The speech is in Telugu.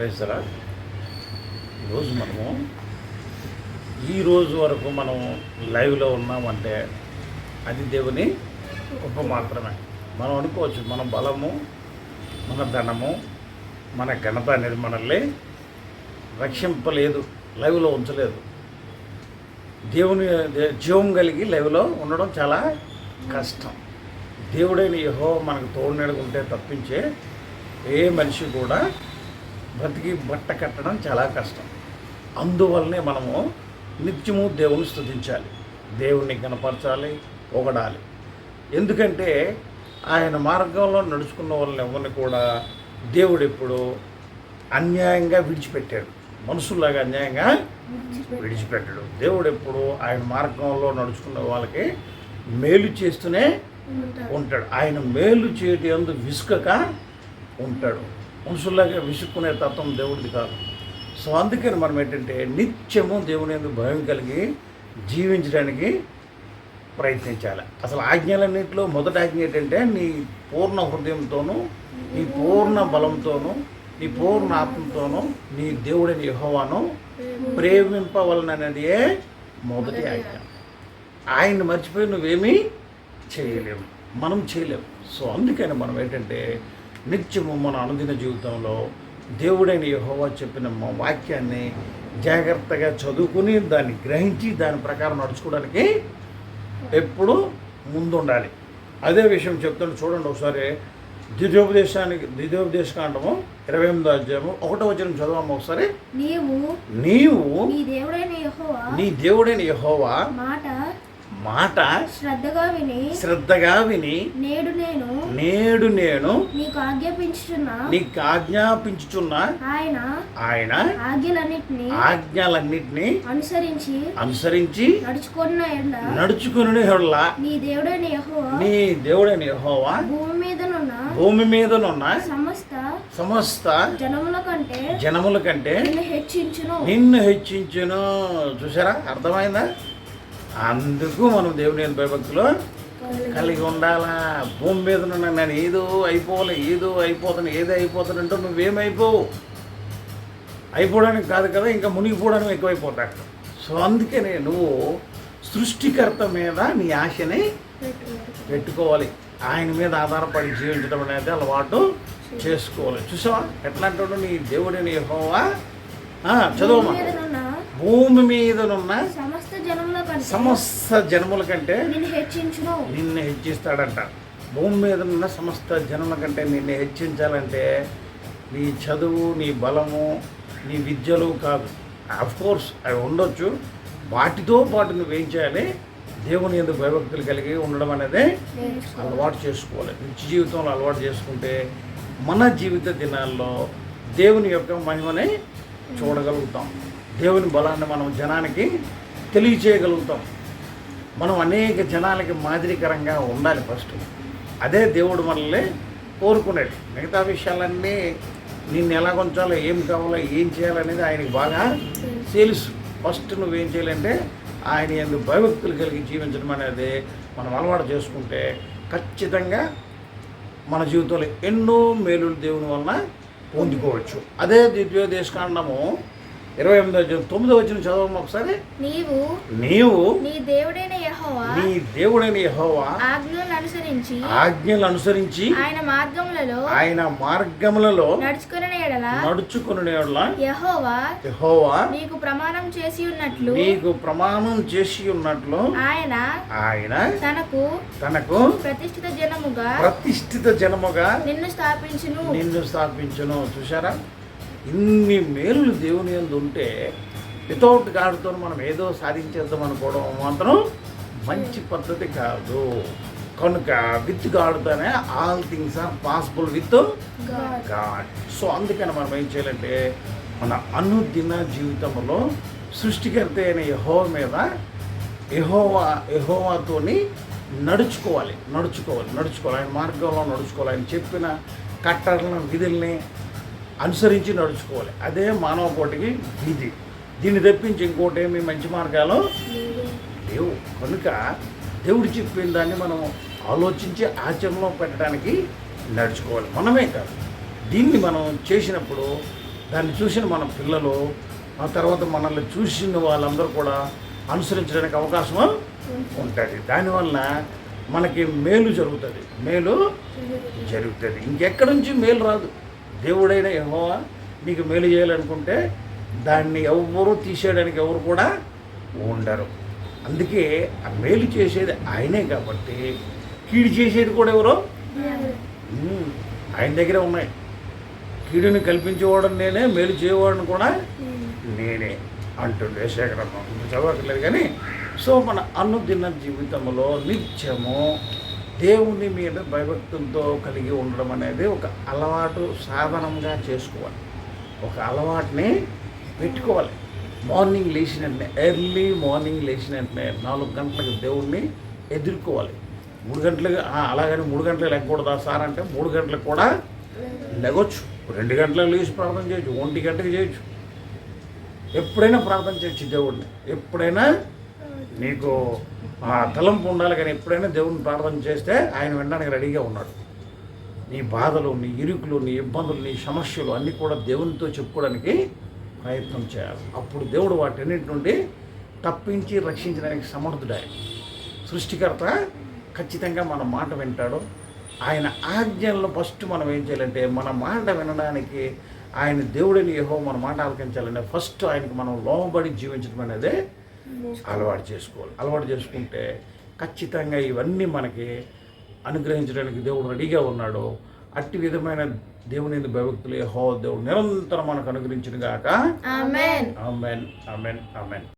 వేస్తారా ఈరోజు మనము ఈ రోజు వరకు మనం లైవ్లో ఉన్నామంటే అది దేవుని గొప్ప మాత్రమే మనం అనుకోవచ్చు మన బలము మన ధనము మన ఘనత అనేది మనల్ని రక్షింపలేదు లైవ్లో ఉంచలేదు. దేవుని జీవం కలిగి లైవ్లో ఉండడం చాలా కష్టం. దేవుడైన యహో మనకు తోడు ఉంటే తప్పించే ఏ మనిషి కూడా బ్రతికి బట్ట కట్టడం చాలా కష్టం. అందువల్లనే మనము నిత్యము దేవుని స్తుతించాలి. దేవుణ్ణి కనపరచాలి పొగడాలి. ఎందుకంటే ఆయన మార్గంలో నడుచుకున్న వాళ్ళని ఎవరిని కూడా దేవుడు ఎప్పుడు అన్యాయంగా విడిచిపెట్టాడు. మనుషుల్లాగా అన్యాయంగా విడిచిపెట్టడు. దేవుడు ఎప్పుడు ఆయన మార్గంలో నడుచుకున్న వాళ్ళకి మేలు చేస్తూనే ఉంటాడు. ఆయన మేలు చేయటి అందు విసుకక ఉంటాడు. మనుషుల్లాగా విసుక్కునే తత్వం దేవుడిది కాదు. సో అందుకని మనం ఏంటంటే నిత్యము దేవుని ఎందుకు భయం కలిగి జీవించడానికి ప్రయత్నించాలి. అసలు ఆజ్ఞలన్నింటిలో మొదటి ఆజ్ఞ ఏంటంటే నీ పూర్ణ హృదయంతోనూ నీ పూర్ణ బలంతోనూ నీ పూర్ణ ఆత్మతోనూ నీ దేవుడిని యెహోవాను ప్రేమింపవలననేది మొదటి ఆజ్ఞ. ఆయన్ని మర్చిపోయి నువ్వేమీ చేయలేవు. మనం చేయలేము. సో అందుకని మనం ఏంటంటే నిత్యము మన అనుదిన జీవితంలో దేవుడైన యెహోవా చెప్పిన మా వాక్యాన్ని జాగ్రత్తగా చదువుకుని దాన్ని గ్రహించి దాని ప్రకారం నడుచుకోవడానికి ఎప్పుడు ముందుండాలి. అదే విషయం చెప్తాను చూడండి ఒకసారి. ద్వితీయోపదేశానికి ద్వితీయోపదేశకాండము ఇరవై ఎనిమిదో అధ్యాయము ఒకటో వచ్చిన చదవమ్మ ఒకసారి? నీవు నీవు నీ దేవుడైన యెహోవా నీ దేవుడైన యెహోవా మాట మాట శ్రద్ధగా విని శ్రద్ధగా విని నేడు నేడు నేను నీకు ఆజ్ఞాపించుచున్న. నీకు ఆజ్ఞాపించుచున్న ఆయన ఆయన ఆజ్ఞలన్నిటిని ఆజ్ఞలన్నిటినీ అనుసరించి అనుసరించి నడుచుకున్న నడుచుకుని నీ దేవుడైన యెహోవా నీ దేవుడైన యెహోవా భూమి మీదనున్న భూమి మీదనున్న సమస్త సమస్త జనముల కంటే జనముల కంటే నిన్ను హెచ్చించును. నిన్ను హెచ్చించును. చూసారా అర్థమైందా? అందుకు మనం దేవుని భయభక్తులు కలిగి ఉండాలా భూమి మీద నేను ఏదో అయిపోవాలి ఏదో అయిపోతాను ఏదో అయిపోతానంటూ నువ్వేమైపోవు అయిపోవడానికి కాదు కదా ఇంకా మునిగిపోవడానికి ఎక్కువైపోతాడు సో అందుకనే నువ్వు సృష్టికర్త మీద నీ ఆశని పెట్టుకోవాలి. ఆయన మీద ఆధారపడి జీవించడం అనేది అలవాటు చేసుకోవాలి. చూసావా? ఎట్లాంటి నీ దేవుడిని హోవా ఆ, భూమి మీదనున్న భూమి మీదనున్న సమస్త జనముల కంటే నిన్ను హెచ్చిస్తాడంట. భూమి మీద ఉన్న సమస్త జనముల కంటే నిన్ను హెచ్చించాలంటే నీ చదువు నీ బలము నీ విద్యలు కాదు. కోర్స్ అవి ఉండొచ్చు. వాటితో పాటు నువ్వేం చేయాలి? దేవుని ఎందుకు భయభక్తులు కలిగి ఉండడం అనేది అలవాటు చేసుకోవాలి. నిత్య జీవితంలో అలవాటు చేసుకుంటే మన జీవిత దినాల్లో దేవుని యొక్క మహిమని చూడగలుగుతాం. దేవుని బలాన్ని మనం జనానికి తెలియచేయగలుగుతాం. మనం అనేక జనాలకి మాదిరికరంగా ఉండాలి ఫస్ట్. అదే దేవుడు మనల్ని కోరుకునేది. మిగతా విషయాలన్నీ నిన్ను ఎలా కొంచాలో ఏం కావాలో ఏం చేయాలనేది ఆయనకి బాగా తెలుసు. ఫస్ట్ నువ్వేం చేయాలంటే ఆయన ఎందుకు భయభక్తులు కలిగి జీవించడం అనేది మనం అలవాటు చేసుకుంటే ఖచ్చితంగా మన జీవితంలో ఎన్నో మేలులు దేవుని వలన పొందుకోవచ్చు. అదే ద్వితీయ దేశకాండము ఇరవై ఎనిమిదో తొమ్మిదో వచ్చిన చదవము ఒకసారి? నీవు నీవు నీ దేవుడైన యెహోవా నీ దేవుడైన యెహోవా ఆజ్ఞలను అనుసరించి ఆజ్ఞలు అనుసరించి ఆయన మార్గములలో ఆయన మార్గములలో నడుచుకున్న ఎడల నడుచుకుని యెహోవా యెహోవా నీకు ప్రమాణం చేసి ఉన్నట్లు నీకు ప్రమాణం చేసి ఉన్నట్లు ఆయన ఆయన తనకు తనకు ప్రతిష్ఠిత జనముగా ప్రతిష్ఠిత జనముగా నిన్ను స్థాపించును. నిన్ను స్థాపించును. చూసారా ఇన్ని మేలులు దేవుని ఎందు ఉంటే వితౌట్ గాడ్తో మనం ఏదో సాధించేద్దాం అనుకోవడం మాత్రం మంచి పద్ధతి కాదు. కనుక with గాడ్తోనే all things are possible with God so అందుకని మనం ఏం చేయాలంటే మన అనుదిన జీవితంలో సృష్టికర్త అయిన యహోవ మీద యహోవా యహోవాతోని నడుచుకోవాలి నడుచుకోవాలి నడుచుకోవాలి. ఆయన మార్గంలో నడుచుకోవాలి. ఆయన చెప్పిన కట్టడలను విధుల్ని అనుసరించి నడుచుకోవాలి. అదే మానవ కోటికి విధి. దీన్ని తప్పించి ఇంకోటి ఏమి మంచి మార్గాలు లేవు. కనుక దేవుడు చెప్పిన దాన్ని మనం ఆలోచించి ఆచరణలో పెట్టడానికి నడుచుకోవాలి. మనమే కాదు. దీన్ని మనం చేసినప్పుడు దాన్ని చూసిన మన పిల్లలు ఆ తర్వాత మనల్ని చూసిన వాళ్ళందరూ కూడా అనుసరించడానికి అవకాశం ఉంటుంది. దానివల్ల మనకి మేలు జరుగుతుంది. మేలు జరుగుతుంది. ఇంకెక్కడి నుంచి మేలు రాదు. దేవుడైన యెహోవా నీకు మేలు చేయాలనుకుంటే దాన్ని ఎవరు తీసేయడానికి ఎవరు కూడా ఉండరు. అందుకే ఆ మేలు చేసేది ఆయనే కాబట్టి కీడు చేసేది కూడా ఎవరో? ఆయన దగ్గరే ఉన్నాయి. కీడుని కల్పించేవాడు నేనే మేలు చేయవాడిని కూడా నేనే అంటుండే శేఖరమ్మ. చదవట్లేదు కానీ సో మన అనుదిన జీవితంలో నిత్యము దేవుని మీద భయభక్తులతో కలిగి ఉండడం అనేది ఒక అలవాటు సాధనంగా చేసుకోవాలి. ఒక అలవాటుని పెట్టుకోవాలి. మార్నింగ్ లేచిన వెంటనే ఎర్లీ మార్నింగ్ లేచిన వెంటనే నాలుగు గంటలకు దేవుణ్ణి ఎదుర్కోవాలి. మూడు గంటలకు అలాగని మూడు గంటలకు లెక్కకూడదా సార్ అంటే మూడు గంటలకు కూడా లెగొచ్చు రెండు గంటలకు లేచి ప్రార్థన చేయొచ్చు ఒంటి గంటకు చేయొచ్చు. ఎప్పుడైనా ప్రార్థన చేయొచ్చు దేవుడిని ఎప్పుడైనా నీకు ఆ తలంపు ఉండాలి కానీ ఎప్పుడైనా దేవుడిని ప్రార్థన చేస్తే ఆయన వినడానికి రెడీగా ఉన్నాడు. నీ బాధలు నీ ఇరుకులు నీ ఇబ్బందులు నీ సమస్యలు అన్నీ కూడా దేవునితో చెప్పుకోవడానికి ప్రయత్నం చేయాలి. అప్పుడు దేవుడు వాటన్నిటి నుండి తప్పించి రక్షించడానికి సమర్థుడు సృష్టికర్త ఖచ్చితంగా మన మాట వింటాడు. ఆయన ఆజ్ఞల్లో ఫస్ట్ మనం ఏం చేయాలంటే మన మాట వినడానికి ఆయన దేవుడిని ఏహో మన మాట ఆలకించాలంటే ఫస్ట్ ఆయనకు మనం లోబడి జీవించడం అనేది అలవాటు చేసుకోవాలి. అలవాటు చేసుకుంటే ఖచ్చితంగా ఇవన్నీ మనకి అనుగ్రహించడానికి దేవుడు రెడీగా ఉన్నాడు. అట్టి విధమైన దేవుని భయభక్తులు యెహోవా దేవుడు నిరంతరం మనకు అనుగ్రహించిన గాక ఆమెన్. ఆమెన్. ఆమెన్. ఆమెన్.